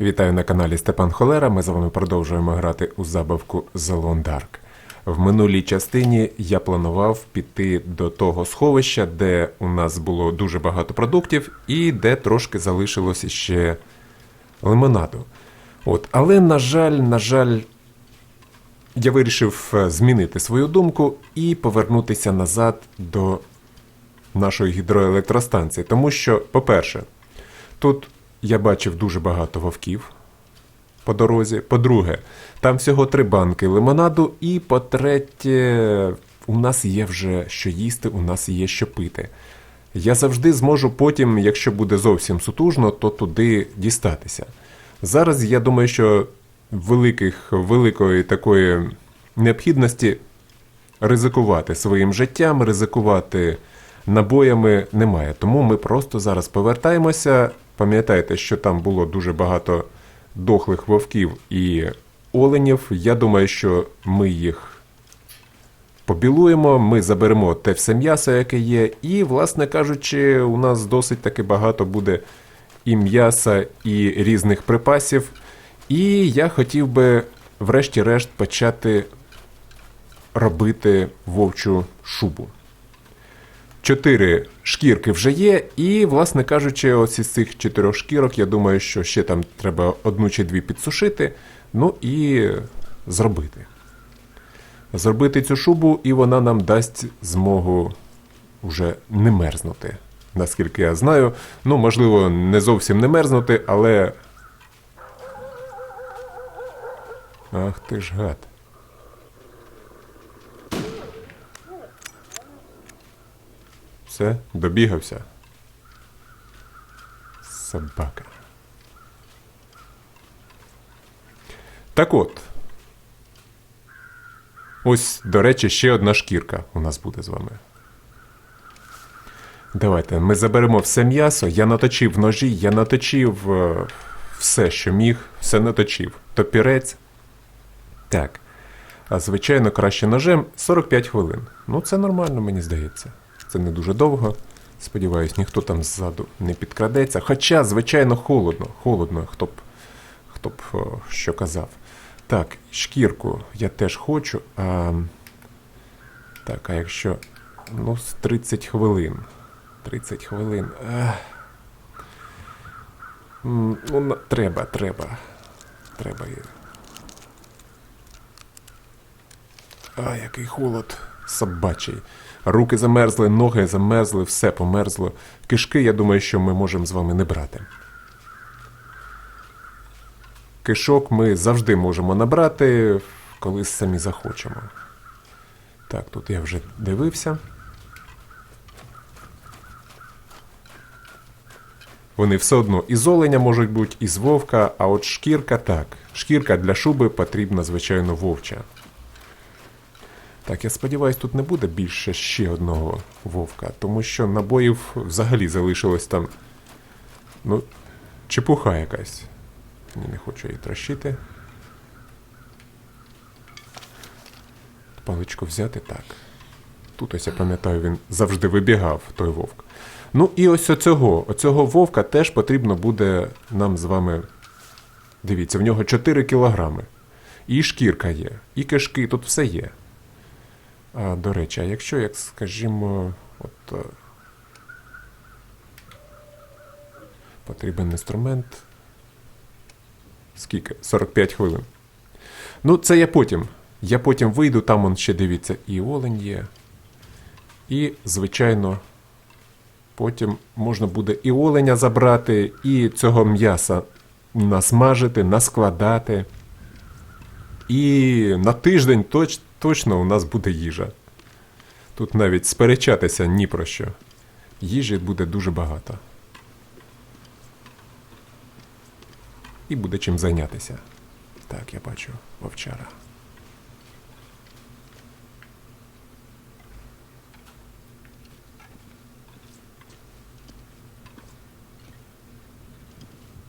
Вітаю на каналі Степан Холера. Ми з вами продовжуємо грати у забавку The Dark. В минулій частині я планував піти до того сховища, де у нас було дуже багато продуктів, і де трошки залишилося ще лимонаду. От, але, на жаль, на жаль, я вирішив е, змінити свою думку і повернутися назад до нашої гідроелектростанції. Тому що, по-перше, тут я бачив дуже багато вовків по дорозі. По-друге, там всього три банки лимонаду. І по-третє, у нас є вже що їсти, у нас є що пити. Я завжди зможу потім, якщо буде зовсім сутужно, то туди дістатися. Зараз я думаю, що великих, великої такої необхідності ризикувати своїм життям, ризикувати набоями немає. Тому ми просто зараз повертаємося. Пам'ятайте, що там було дуже багато дохлих вовків і оленів. Я думаю, що ми їх побілуємо, ми заберемо те все м'ясо, яке є, і, власне кажучи, у нас досить таки багато буде і м'яса, і різних припасів. І я хотів би, врешті-решт, почати робити вовчу шубу. Чотири шкірки вже є, і, власне кажучи, ось із цих чотирьох шкірок, я думаю, що ще там треба одну чи дві підсушити, ну і зробити. Зробити цю шубу, і вона нам дасть змогу вже не мерзнути. Наскільки я знаю. Ну, можливо, не зовсім не мерзнути, але. Ах ти ж гад. Все, добігався. Собака. Так от. Ось, до речі, ще одна шкірка у нас буде з вами. Давайте ми заберемо все м'ясо. Я наточив ножі, я наточив е, все, що міг, все наточив. Топірець. Так. А звичайно, краще ножем 45 хвилин. Ну, це нормально, мені здається. Це не дуже довго. Сподіваюсь, ніхто там ззаду не підкрадеться. Хоча, звичайно, холодно. Холодно, хто б, хто б що казав. Так, шкірку я теж хочу. А, так, а якщо. Ну, з 30 хвилин. 30 хвилин. Ну, треба, треба. Треба. і- А, який холод собачий. Руки замерзли, ноги замерзли, все померзло. Кишки, я думаю, що ми можемо з вами не брати. Кишок ми завжди можемо набрати, коли самі захочемо. Так, тут я вже дивився. Вони все одно із оленя можуть бути, із вовка, а от шкірка так. Шкірка для шуби потрібна, звичайно, вовча. Так, я сподіваюся, тут не буде більше ще одного вовка, тому що набоїв взагалі залишилось там. Ну, чепуха якась. Ні, не хочу її трощити. Паличку взяти так. Тут ось я пам'ятаю, він завжди вибігав, той вовк. Ну і ось оцього, оцього вовка теж потрібно буде нам з вами. Дивіться, в нього 4 кілограми. І шкірка є, і кишки, тут все є. До речі, а якщо, як скажімо, от. е, Потрібен інструмент. Скільки? 45 хвилин. Ну, це я потім. Я потім вийду, там он ще дивіться, і олень є. І, звичайно, потім можна буде і оленя забрати, і цього м'яса насмажити, наскладати. І на тиждень точ, точно у нас буде їжа. Тут навіть сперечатися ні про що. Їжі буде дуже багато. І буде чим зайнятися. Так, я бачу вовчара.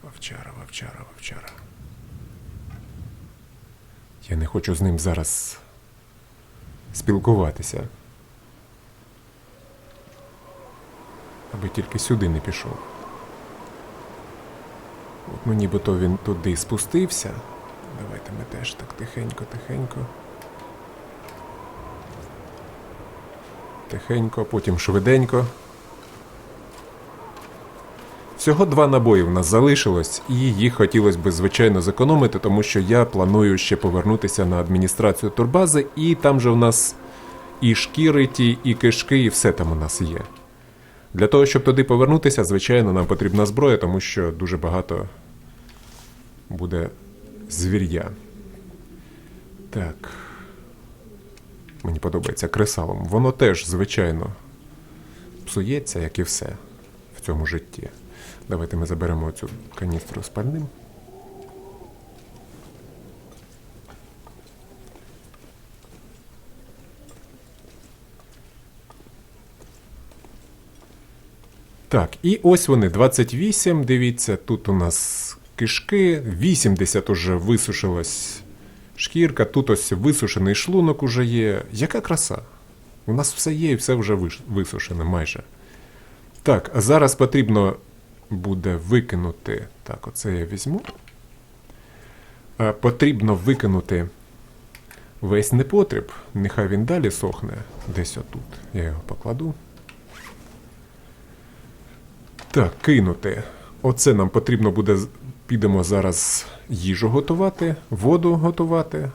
Вовчара, вовчара, вовчара. Я не хочу з ним зараз спілкуватися. Аби тільки сюди не пішов. От, ну нібито він туди спустився. Давайте ми теж так тихенько, тихенько. Тихенько, потім швиденько. Всього два набої в нас залишилось, і їх хотілося б, звичайно, зекономити, тому що я планую ще повернутися на адміністрацію турбази, і там же в нас і шкіри ті, і кишки, і все там у нас є. Для того, щоб туди повернутися, звичайно, нам потрібна зброя, тому що дуже багато буде звір'я. Так. Мені подобається кресалом. Воно теж, звичайно, псується, як і все в цьому житті. Давайте ми заберемо цю каністру з пальним. Так, і ось вони, 28, дивіться, тут у нас кишки, 80 уже висушилась шкірка, тут ось висушений шлунок уже є. Яка краса? У нас все є і все вже висушене майже. Так, а зараз потрібно буде викинути. Так, оце я візьму. Потрібно викинути весь непотріб. Нехай він далі сохне. Десь отут. Я його покладу. Так, кинути. Оце нам потрібно буде. Підемо зараз їжу готувати, воду готувати.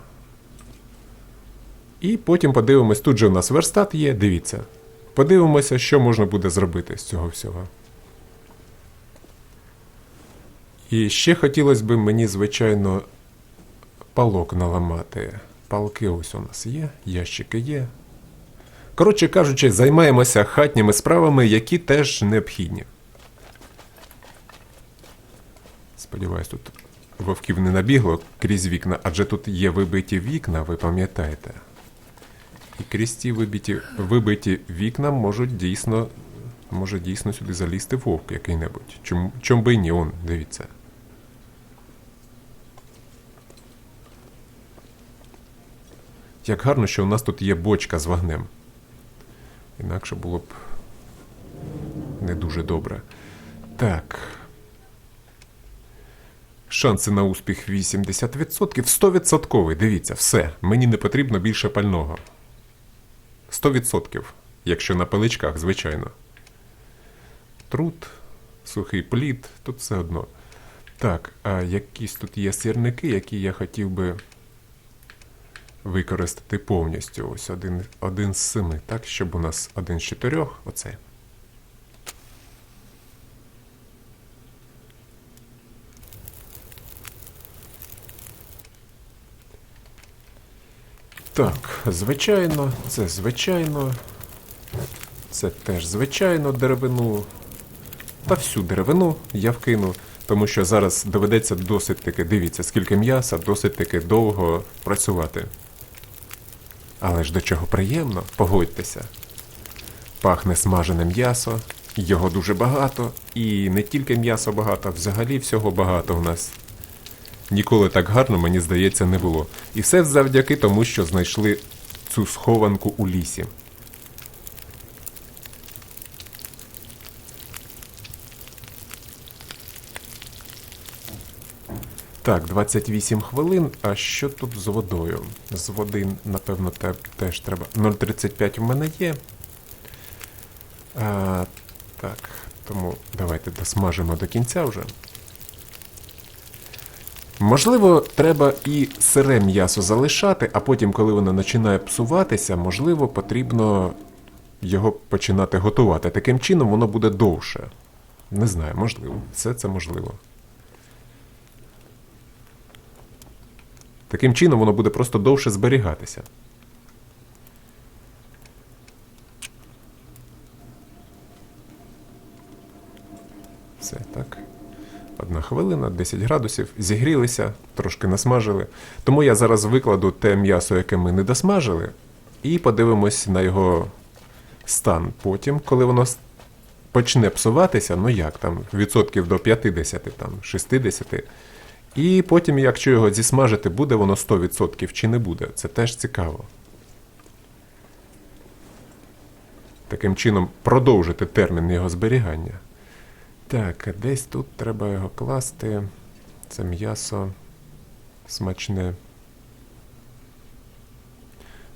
І потім подивимось, тут же у нас верстат є, дивіться. Подивимося, що можна буде зробити з цього всього. І ще хотілося б мені, звичайно, палок наламати. Палки ось у нас є, ящики є. Коротше кажучи, займаємося хатніми справами, які теж необхідні. Сподіваюсь, тут вовків не набігло крізь вікна, адже тут є вибиті вікна, ви пам'ятаєте. І крізь ті вибиті, вибиті вікна можуть дійсно, може дійсно сюди залізти вовк який-небудь. Чому, чом би і ні, он, дивіться. Як гарно, що у нас тут є бочка з вогнем. Інакше було б не дуже добре. Так. Шанси на успіх 80%. 100%. Дивіться, все. Мені не потрібно більше пального. 100%. Якщо на паличках, звичайно. Труд, сухий плід, тут все одно. Так, а якісь тут є сірники, які я хотів би використати повністю. Ось один, один з семи, так, щоб у нас один з чотирьох. Оце. Так, звичайно, це звичайно. Це теж звичайно деревину. Та всю деревину я вкину, тому що зараз доведеться досить таки, дивіться, скільки м'яса, досить таки довго працювати. Але ж до чого приємно, погодьтеся. Пахне смажене м'ясо, його дуже багато, і не тільки м'ясо багато, взагалі всього багато в нас. Ніколи так гарно, мені здається, не було. І все завдяки тому, що знайшли цю схованку у лісі. Так, 28 хвилин. А що тут з водою? З води, напевно, те- теж треба. 0,35 в мене є. А, так, тому давайте досмажимо до кінця вже. Можливо, треба і сире м'ясо залишати, а потім, коли воно починає псуватися, можливо, потрібно його починати готувати. Таким чином воно буде довше. Не знаю, можливо. Все це можливо. Таким чином воно буде просто довше зберігатися. Все так. Одна хвилина, 10 градусів, зігрілися, трошки насмажили. Тому я зараз викладу те м'ясо, яке ми не досмажили, і подивимось на його стан потім, коли воно почне псуватися, ну як там, відсотків до 50, там, 60. І потім, якщо його зісмажити, буде воно 100% чи не буде. Це теж цікаво. Таким чином продовжити термін його зберігання. Так, десь тут треба його класти. Це м'ясо смачне.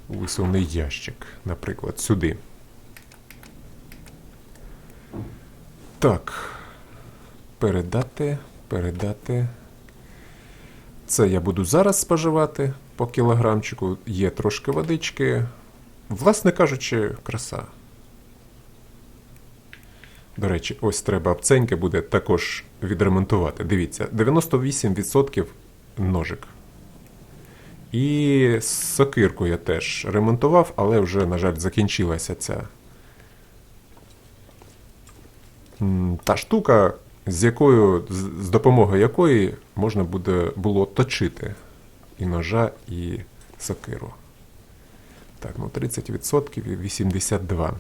Висувний ящик, наприклад, сюди. Так. Передати, передати. Це я буду зараз споживати по кілограмчику. Є трошки водички. Власне кажучи, краса. До речі, ось треба обценьки буде також відремонтувати. Дивіться, 98% ножик. І сокирку я теж ремонтував, але вже, на жаль, закінчилася ця та штука, з якою, з, допомогою якої можна буде було точити і ножа, і сокиру. Так, ну 30% і 82%.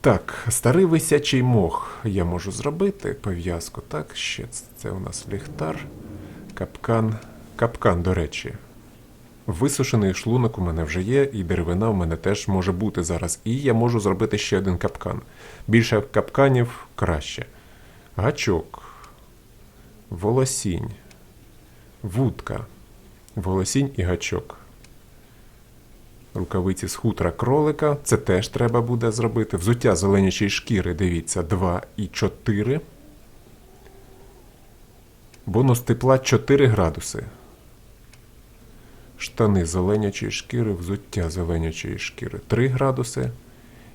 Так, старий висячий мох я можу зробити, пов'язку. Так, ще це у нас ліхтар, капкан. Капкан, до речі. Висушений шлунок у мене вже є, і деревина у мене теж може бути зараз. І я можу зробити ще один капкан. Більше капканів краще. Гачок, волосінь, вудка, волосінь і гачок. Рукавиці з хутра кролика. Це теж треба буде зробити. Взуття зеленячої шкіри, дивіться, 2 і 4. Бонус тепла 4 градуси. Штани зеленячої шкіри, взуття зеленячої шкіри 3 градуси.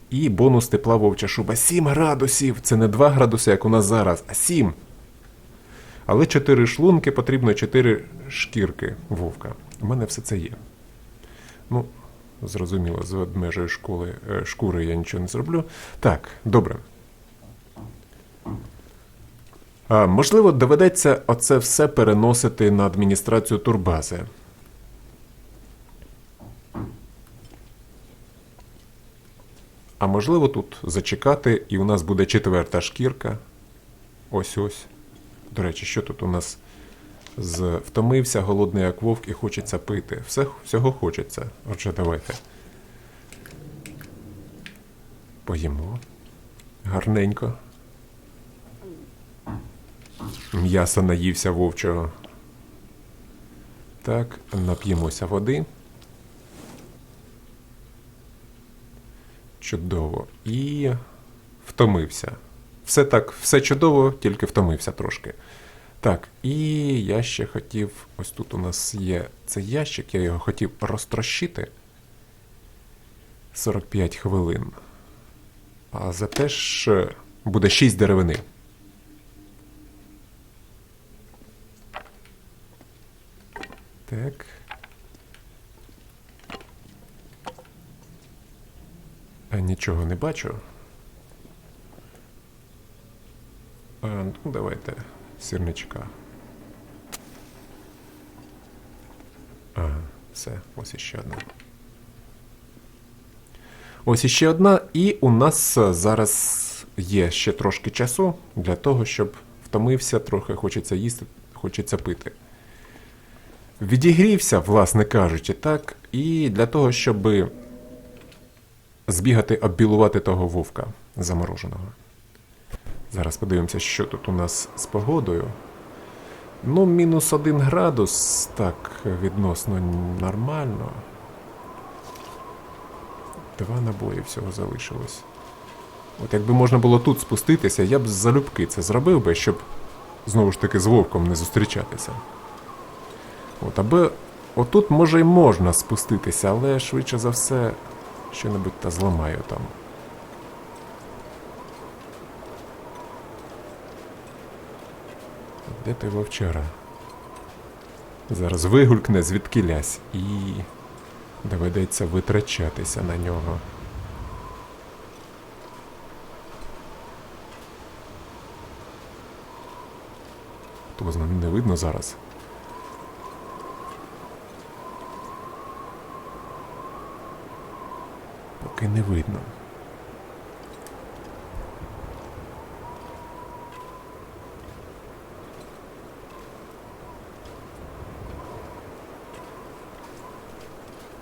І бонус тепла вовча шуба 7 градусів. Це не 2 градуси, як у нас зараз, а 7. Але 4 шлунки потрібно 4 шкірки вовка. У мене все це є. Ну, зрозуміло, з ведмежої школи, е, шкури я нічого не зроблю. Так, добре. А, можливо, доведеться оце все переносити на адміністрацію турбази. А можливо, тут зачекати, і у нас буде четверта шкірка. Ось ось. До речі, що тут у нас з втомився, голодний як вовк і хочеться пити. Все, всього хочеться. Отже, давайте. Поїмо. Гарненько. М'ясо наївся вовчого. Так, нап'ємося води. Чудово. І втомився. Все так, все чудово, тільки втомився трошки. Так, і я ще хотів. Ось тут у нас є цей ящик, я його хотів розтрощити. 45 хвилин. А за те ж буде 6 деревини. Так. Нічого не бачу. А, ну, давайте сірничка. Ага, все, ось іще одна. Ось іще одна, і у нас зараз є ще трошки часу для того, щоб втомився, трохи хочеться їсти, хочеться пити. Відігрівся, власне кажучи, так, і для того, щоб збігати, оббілувати того вовка замороженого. Зараз подивимося, що тут у нас з погодою. Ну, мінус один градус, так, відносно нормально. Два набої всього залишилось. От якби можна було тут спуститися, я б залюбки це зробив би, щоб знову ж таки з вовком не зустрічатися. От, аби отут може й можна спуститися, але швидше за все, що-небудь та зламаю там. Де той вовчара? Зараз вигулькне звідкилясь і доведеться витрачатися на нього. Хто знає, не видно зараз. Поки не видно.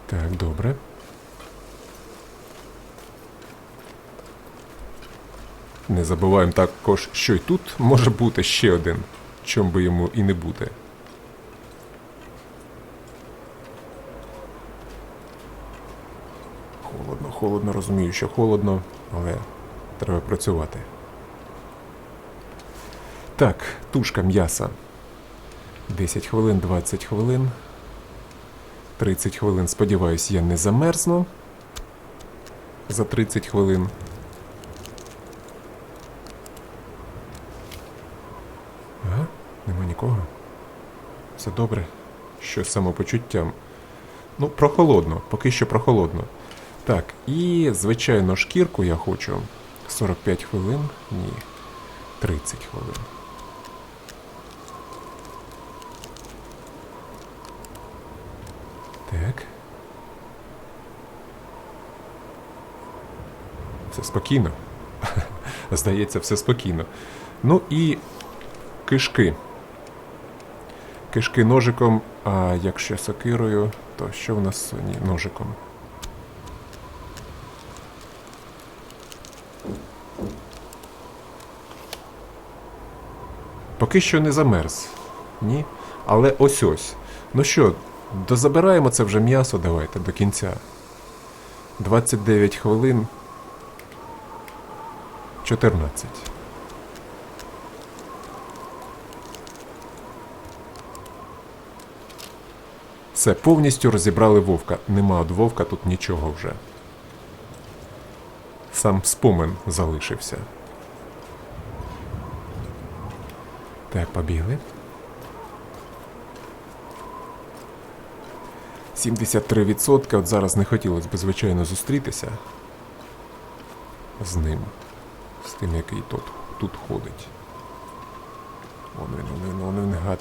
Так, добре. Не забуваємо також, що й тут може бути ще один, чом би йому і не бути. Холодно, розумію, що холодно, але треба працювати. Так, тушка м'яса. 10 хвилин, 20 хвилин. 30 хвилин, сподіваюсь, я не замерзну. За 30 хвилин. Ага, нема нікого. Все добре. Що з самопочуттям? Ну, прохолодно, поки що прохолодно. Так, і, звичайно, шкірку я хочу. 45 хвилин? Ні. 30 хвилин. Так. Все спокійно. Здається, все спокійно. Ну і кишки. Кишки ножиком, а якщо сокирою, то що в нас ні, ножиком? Поки що не замерз. Ні. Але ось ось. Ну що, дозабираємо це вже м'ясо, давайте до кінця. 29 хвилин. 14. Все, повністю розібрали вовка. Нема від вовка тут нічого вже. Сам спомин залишився. Так, побігли. 73%. От зараз не хотілося б, звичайно, зустрітися з ним. З тим, який тут, тут ходить. Он він, он він, он він гад.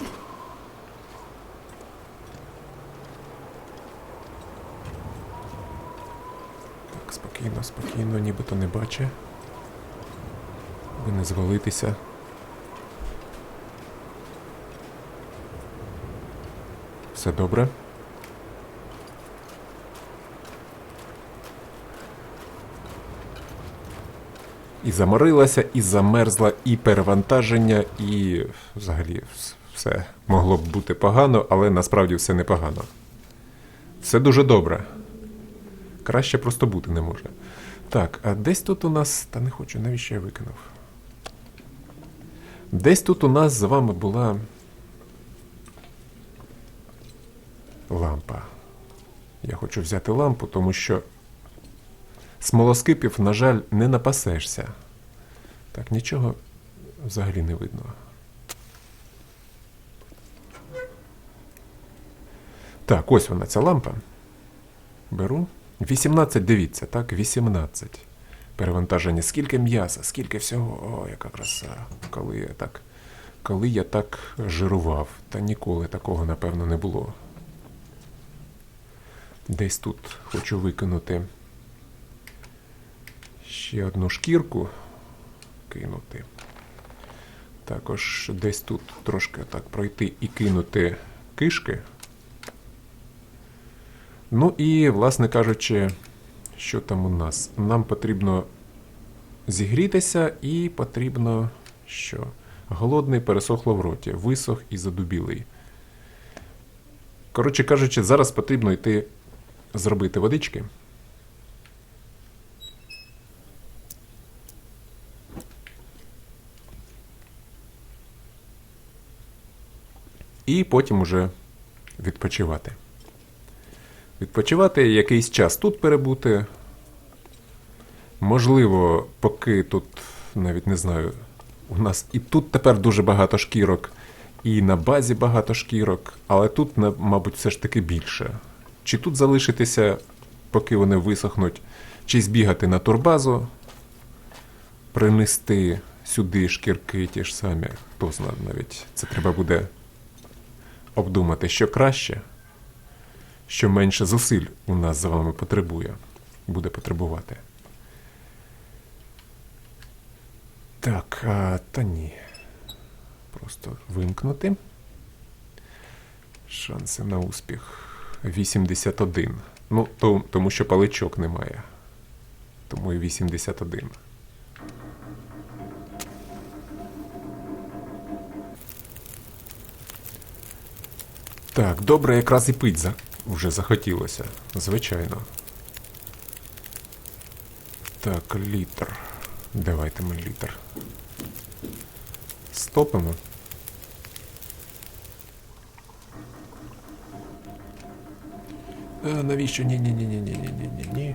Так, спокійно, спокійно, нібито не бачить. Ви не звалитися. Все добре? І заморилася, і замерзла, і перевантаження, і взагалі все могло б бути погано, але насправді все непогано. Все дуже добре. Краще просто бути не може. Так, а десь тут у нас. Та не хочу, навіщо я викинув? Десь тут у нас з вами була лампа. Я хочу взяти лампу, тому що смолоскипів, на жаль, не напасешся. Так, нічого взагалі не видно. Так, ось вона, ця лампа. Беру. 18, дивіться, так, 18. Перевантаження. Скільки м'яса, скільки всього. О, яка краса. Коли я так. Коли я так жирував, та ніколи такого, напевно, не було. Десь тут хочу викинути ще одну шкірку кинути. Також десь тут трошки так пройти і кинути кишки. Ну і, власне кажучи, що там у нас? Нам потрібно зігрітися і потрібно що? Голодний пересохло в роті, висох і задубілий. Коротше кажучи, зараз потрібно йти зробити водички. І потім уже відпочивати. Відпочивати якийсь час тут перебути. Можливо, поки тут навіть не знаю, у нас і тут тепер дуже багато шкірок, і на базі багато шкірок, але тут, мабуть, все ж таки більше. Чи тут залишитися, поки вони висохнуть, чи збігати на турбазу, принести сюди шкірки ті ж самі, хто знає навіть. Це треба буде обдумати, що краще, що менше зусиль у нас за вами потребує, буде потребувати. Так, а, та ні. Просто вимкнути. Шанси на успіх 81. Ну, то, тому що паличок немає. Тому і 81. Так, добре, якраз і пить вже захотілося. Звичайно. Так, літр. Давайте ми літр. Стопимо. Е, навіщо? Ні-ні-ні-ні-ні-ні-ні-ні.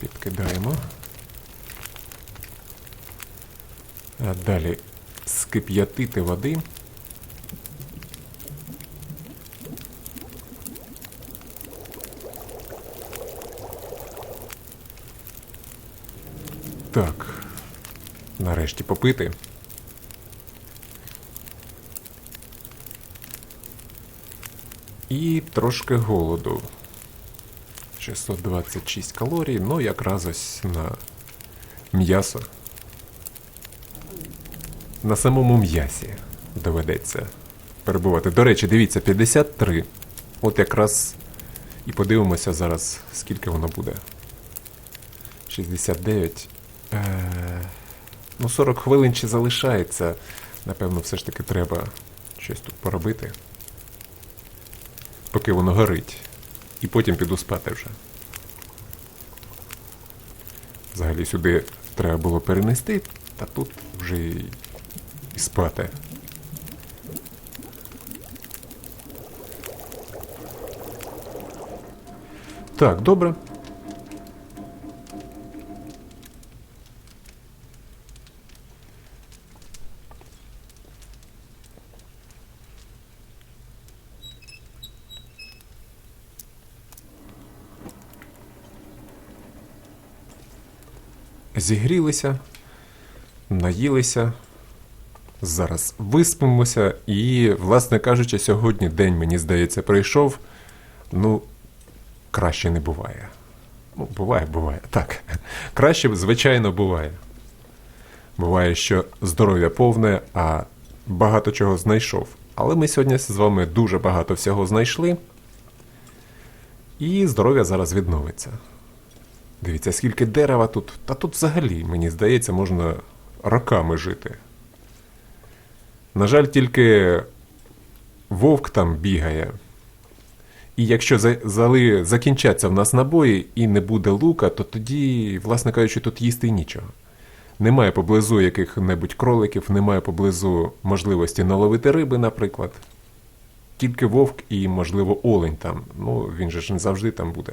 Підкидаємо. А Далі скип'ятити води. Так. Нарешті попити. І трошки голоду. 626 калорій, ну якраз ось на м'ясо. На самому м'ясі доведеться перебувати. До речі, дивіться, 53. От якраз і подивимося зараз, скільки воно буде. 69. Е, ну, 40 хвилин ще залишається. Напевно, все ж таки треба щось тут поробити. Поки воно горить. І потім піду спати вже. Взагалі сюди треба було перенести, та тут вже і, і спати. Так, добре. Зігрілися, наїлися. Зараз виспимося, і, власне кажучи, сьогодні день, мені здається, прийшов. Ну, краще не буває. Ну, буває, буває. Так. Краще, звичайно, буває. Буває, що здоров'я повне, а багато чого знайшов. Але ми сьогодні з вами дуже багато всього знайшли. І здоров'я зараз відновиться. Дивіться, скільки дерева тут. Та тут взагалі, мені здається, можна роками жити. На жаль, тільки вовк там бігає. І якщо зали закінчаться в нас набої і не буде лука, то тоді, власне кажучи, тут їсти нічого. Немає поблизу яких-небудь кроликів, немає поблизу можливості наловити риби, наприклад. Тільки вовк і, можливо, олень там. Ну, він же ж не завжди там буде.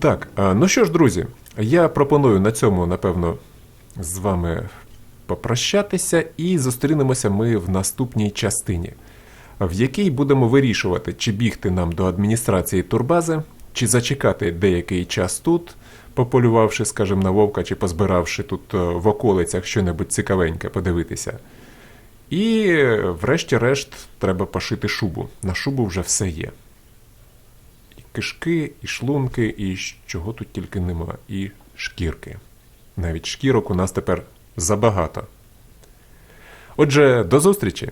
Так, ну що ж, друзі, я пропоную на цьому, напевно, з вами попрощатися і зустрінемося ми в наступній частині, в якій будемо вирішувати, чи бігти нам до адміністрації турбази, чи зачекати деякий час тут, пополювавши, скажімо, на вовка, чи позбиравши тут е, в околицях щонебудь цікавеньке подивитися. І, врешті-решт, треба пошити шубу. На шубу вже все є кишки, і шлунки, і чого тут тільки нема, і шкірки. Навіть шкірок у нас тепер забагато. Отже, до зустрічі!